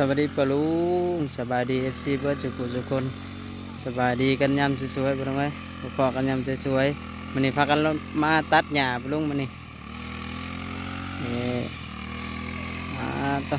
สวัสดีปะลุงสบายดีเอฟซีเบิร์ดจุกุทุคนสบายดีกันยำสวยๆปะลุงไว้พอกันยำสวยๆมันนี่พากันลงมาตัดหญ้าปะลุงมันนี่นี่มาต่อ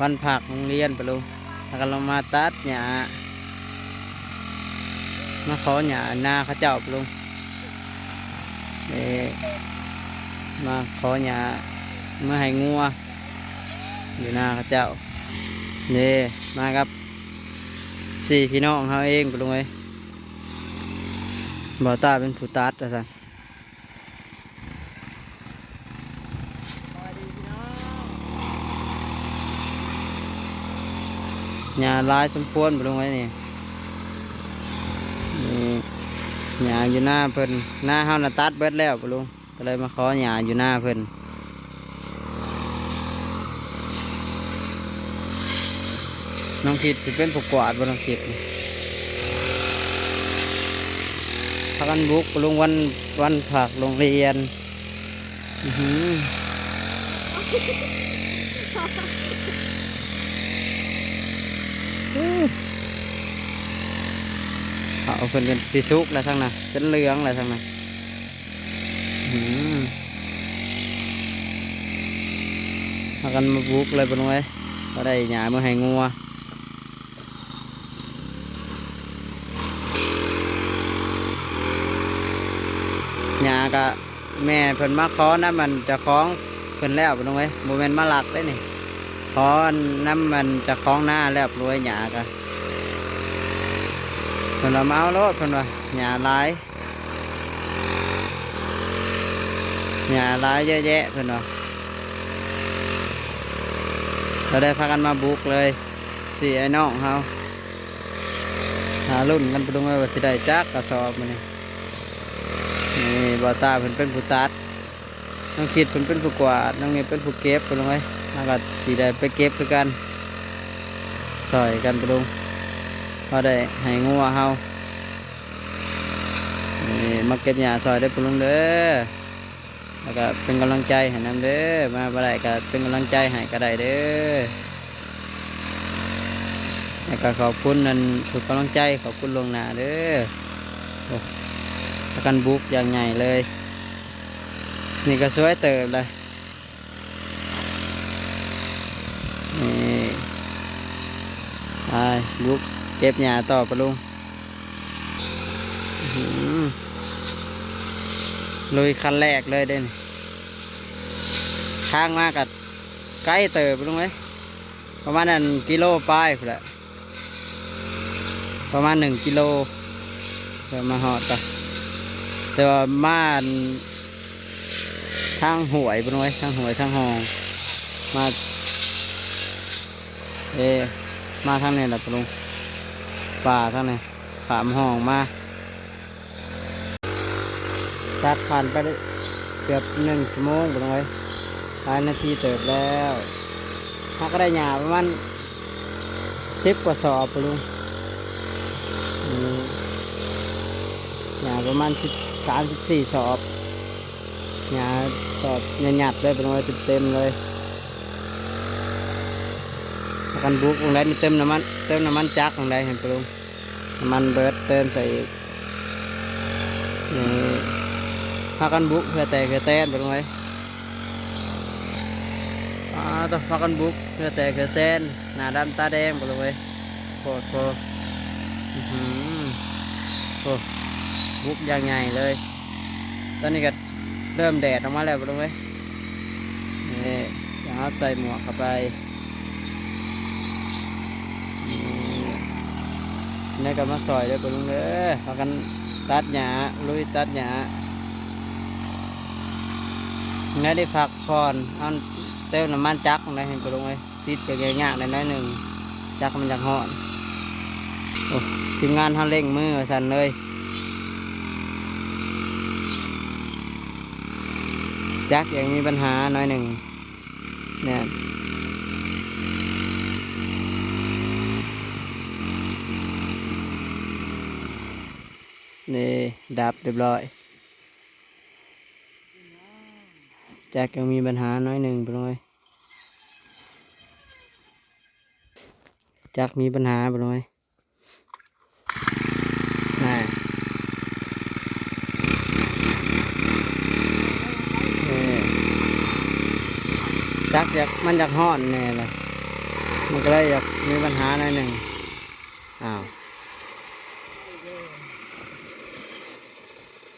วันผักโรงเรียนปะลุงพากันลงมาตัดหญ้ามาขอหญ้าหน้าเขาเจ้าปลุงนี่มาขอหญ้าเมื่อให้งัวอยู่หน้าเขาเจ้า นี่มาครับสี่พี่น้องเขาเองไปลงไว้บ่าวตาเป็นผู้ตัดอะสันหญ้าลายสมควรไปลงไว้นี่นี่หญ้าอยู่หน้าเพิ่นหน้าเฮาน่ะตัดเบิดแล้วไปลงก็เลยมาขอหญ้าอยู่หน้าเพิ่น น้องคิดจะเป็นผู้กวาดบนน้องคิดพากันบุกลงวันวันผักโรงเรียนเอาเพิ่นเป็นสีสุกแล้วทั้งนั้นเป็นเหลืองแล้วทั้งนั้นพากันมาบุกเลยบนไว้ก็ได้หยาเมาให้งัว หญ้าก็แม่เพิ่นมาขอน้ำมันจะคล้องเพิ่นแล้วบ่ต้องไว้โมเมนต์มาหลักได้นี่ขอน้ำมันจะคล้องหน้าแล้วรวยหญ้าก็เพิ่นว่าเอาโลดเพิ่นว่าหญ้าลายหญ้าลายเยอะแยะเพิ่นว่าเราได้พากันมาบุกเลยสี่ไอ้น้องเฮาหารุ่นกันไปดูไว้ว่าสิได้จักกระสอบมันนี่ นี่บอตาเพิ่นเป็นผู้ตัดน้องคิดเพิ่นเป็นผู้กวาดน้องนี่เป็นผู้เก็บไปลงไว้แล้วก็สีได้ไปเก็บด้วยกันซอยกันไปลงพอได้ให้งัวเฮานี่มาเก็บหญ้าซอยได้ไปลงเด้อแล้วก็เป็นกำลังใจให้นำเด้อมาบ่ได้ก็เป็นกำลังใจให้ก็ได้เด้อแล้วก็ขอบคุณนั่นทุกกำลังใจขอบคุณลวงหน้าเด้อ กันบุกอย่างใหญ่เลย นี่ก็สวยเติบเลยนี่ไปบุกเก็บหญ้าต่อปะลุงลุยคันแรกเลยเด่นทางมากกับใกล้เติบปลุงไหมประมาณนั้นกิโลปลายแหละประมาณหนึ่งกิโลเดี๋ยวมาหอดกัน แต่ว่าม่านทางหวยบนไว้ทางหวยทางหองมาเอมาทางนี้แหละปะลุงป่าทางนี้ขามห้องมาจักผ่านไปเกือบหนึ่งชั่วโมงปะลุงไว้หลายนาทีเติบแล้วถ้าก็ได้หยาประมาณสิบกว่าสอบปะลุงอืม หยาประมาณสิบสามสิบสี่สอบหยาสอบหยาดๆเลยเป็นร้อยเต็มเลยกันบุกตรงไหนมีเติมน้ำมันเติมน้ำมันจักตรงไหนเห็นปะลุงน้ำมันเบิร์ดเติมใส่อีกนี่พากันบุกเพื่อแต่เพื่อแตนไปลงไว้อ่าต้องพากันบุกเพื่อแต่เพื่อแตนหน้าดำตาแดงไปลงไว้โคตรโคตรอื้อหือโอ้ บุกยางใหญ่เลย ตอนนี้ก็เริ่มแดดออกมาแล้วปะลุงเนี่อย่างเอาใส่หมวกเข้าไปนี่ก็มาซอยเลยไปลุงเด้อพากันตัดหญ้าลุยตัดหญ้าไงได้พักผ่อนเอาเติมน้ำมันจักรอะไรเห็นปลุงเว้ยติดจะแง่ายๆหน่อยหนึ่งจักรมันจะหอนโอ้ทีมงานเขาเร่งมือสั่นเลย จักยังมีปัญหาหน่อยหนึ่งเนี่ยนี่ดับเรียบร้อยจักยังมีปัญหาน้อยหนึ่งไปเลยจักมีปัญหาบ่น้อยน่าเออ จักอยากมันอยากห้อนแน่เลยมันก็เลยอยากมีปัญหาหน่อยหนึ่งอ้าว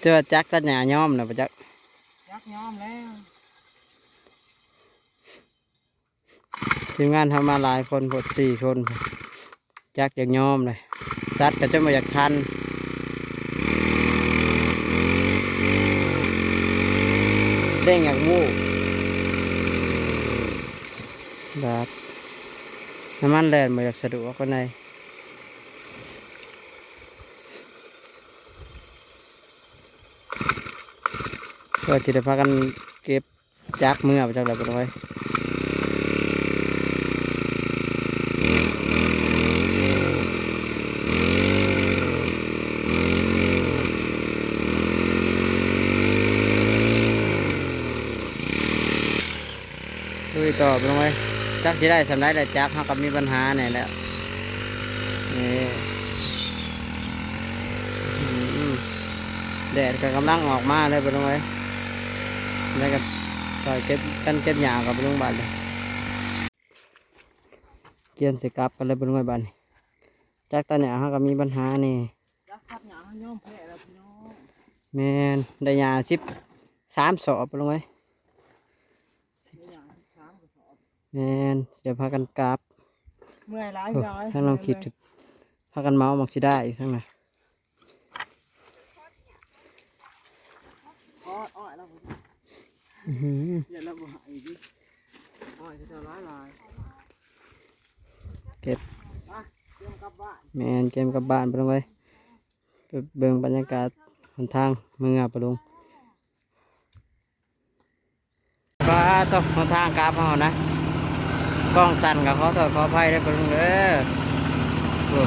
เจอจักตัดหญ้าย้อมนะปะจักยักยอมแล้วทีมงานทำมาหลายคนพดสี่คนพู้นจักอยากย้อมเลยตัดก็จะมาอยากทันเด้งอยากวูบแบบ น้ำมันแลนมาอยากสะดวกก็ในก็จะได้พากันเก็บจักมือไปจากไหนไปเลยลุยต่อไปลงไป จักสิได้สำได้แต่จักเขากับมีปัญหาเนี่ยแหล้วนี่อืมแดดก็กำลังออกมาเลยไปลงไปแล้วก็ต่อยเก็บกันเก็บหยากับไปลงบ้านเลยเกียนสิกลับกันเลยไปลงไปบ้านนี่จักตาหยาเขากับมีปัญหานี่ยักทับหยางยอมแพ้แล้วพี่น้องแมนได้หยาสิบสามสอบไปลงไป เสียหยางสามกระสอบ แมนเดี๋ยวพากันกลับเมื่อยหลายโอ้ร้อยทั้งลองคิดพากันเมาส์มักสิได้อีกทั้งนั้นอ้อยอ้อยแล้วผมอื้อหืออย่าระบายดิอ้อยจะจะร้ายหลายเก็บไปเตรียมกลับบ้านแมนเกมกลับบ้านไปลงไปไปเบิ่งบรรยากาศหนทางเมืองปะลุงก็ตกหนทางกลับเอานะ กล้องสั่นกับเขอโทษขออภัยได้ปะลุงเด้อโอ้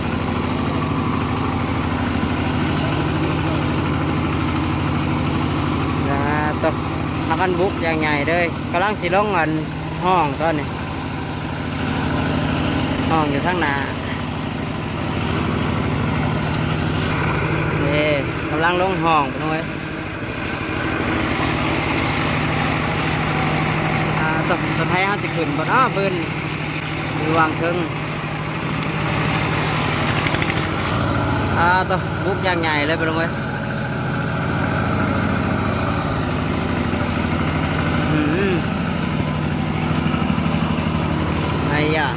นะตกพากันบุกอย่างใหญ่เลยกำลังสิลงเงินห้องตอนนี้ห้องอยู่ข้างหน้าเอ้กำลังลงห้องไปหน่อยอ่า ตกตะไทยเขาจะขึ้นบนอ้อเบิ้นอยู่วางเทิงอ่าตกบุกย่างใหญ่เลยไปลงไว้อืมไอ้ยะ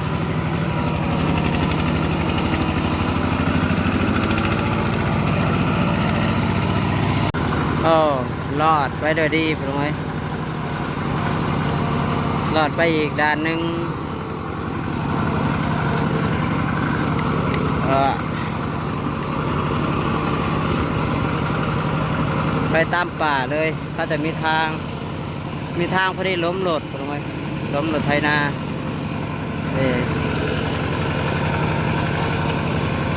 โอ้รอดไปโดยดีไปลงไหมรอดไปอีกด้านหนึ่งเออไปตามป่าเลยถ้าแต่มีทาง มีทางพอดีล้มรถไปลงไหมล้มรถไทยนาเออ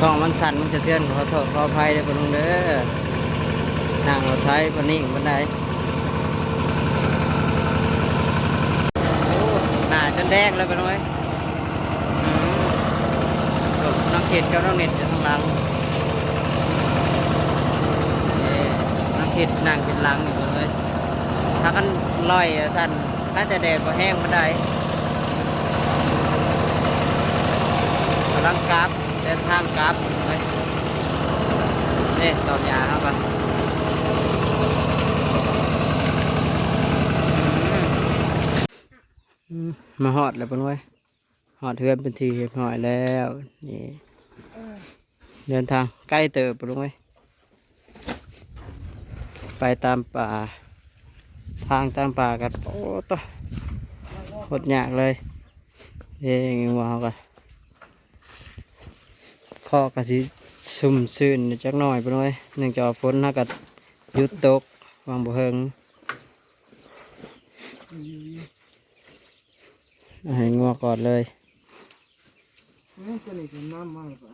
กล้องมันสั่นมันจะเตือนขอโทษขออภัยเด้อไปลงเด้อนั่งรถไฟบนนี้บนใดโอ้หน้าจน แดงเลยไปน่อยอืมจบน้องเขตกับน้องเน็ตจะทางหลังเอ้น้องเขตนั่งเป็นหลังอยู่เลยถ้ากันลอยอะท่านถ้าจะแดดพอแห้งบนใดกำลังกราฟเดินทางกราฟเนี่ยสอบยาครับ มาหอดแล้วเป็นไว้หอดเทือนเป็นทีเรียบร้อยแล้วนี่เดินทางใกล้เติบเป็นไว้ไปตามป่า ทางตามป่ากันโอ้ตัวหดยากเลยเองว่าเขากันข้อกระสิซุ่มซื่นจักหน่อยเป็นไว้เนื่งจากฝนถ้ากัดยุดตกวางบ่เฮง ให้งัวก่อนเลยนี่ตัวนี้เป็นน้ำมากกว่า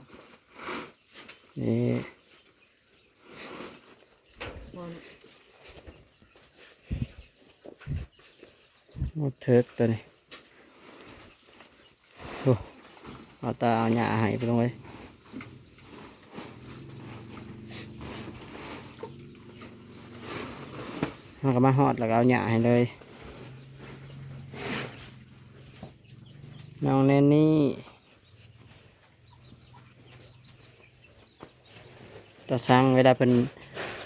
นี่วันงดเถิกตัวนี้โอ้เอาตาเอาหญ้าให้ไปลงไว้มันก็มาหอดแล้วก็เอาหญ้าให้เลย น้องเนนนี่ตาสร้างเวลาเพิ่น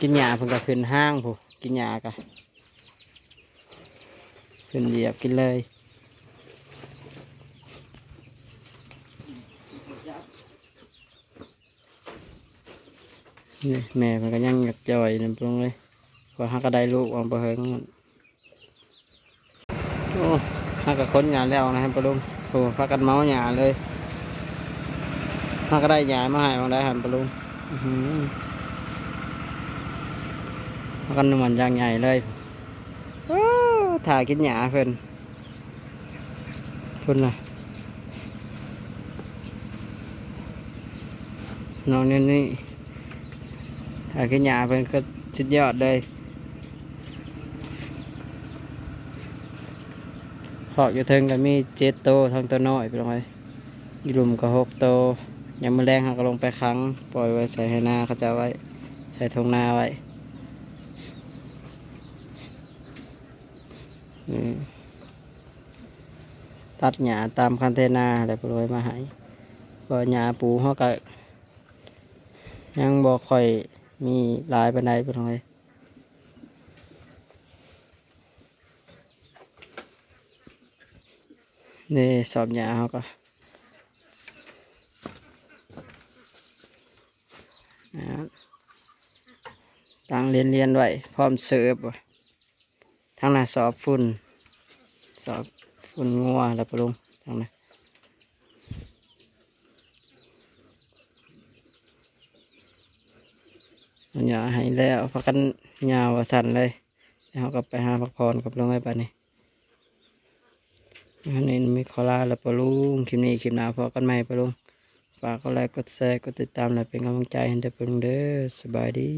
กินหญ้าเพิ่นก็ขึ้นห้างผู้กินหญ้ากะขึ้นเหยียบกินเลยนี่แม่มันก็ยังอยากจ่อยนั่นตรงเลยพอฮักก็ได้ลูกวางประเฮิงโอ้ฮักก็ค้นงานแล้วนะครับปลุง โอ้พักกันเมาหยาเลยฮักก็ได้หยามาให้วางได้หันปลุงพักกันมันยางใหญ่เลยถ่ายกินหยาเพิ่นเพิ่นน่ะนองนี่นี่หาขึ้นหยาเพิ่นก็สุดยอดเลย ขอกอยู่เทิงก็มีเจ็ดโตทั้งตัวน้อยไปลงไปอยูหลุมก็หกโตยามมือแรงเขาก็ลงไปครั้งปล่อยไว้ใส่ให้หนาเขาจะไว้ใส่ทงนาไว้ตัดหญ้าตามคันเทนาอะไรไปเลยมาใหายพอหญ้าปูเขาก็ยังบ่ค่อยมีหลายปานใดเป็นไง นี่สอบยาเขาก็ตั้งเรียนเรียนไว้พร้อมเสิร์ฟทั้งนั้นสอบฝุ่นสอบฝุ่นงัวแล้วปะลุงทั้งนั้นมันอย่าให้แล้วพักกันยาวสันเลยแล้วเราก็ไปหาพักผ่อนกับลงไว้ปานี่ อันนี้มีขอลาแล้วปะลุงคลิปนี้คลิปหน้าพอกันใหม่ปะลุงฝากกดไลค์กดแชร์กดติดตามและเป็นกำลังใจให้เด็กปะลุงเด้อสบายดี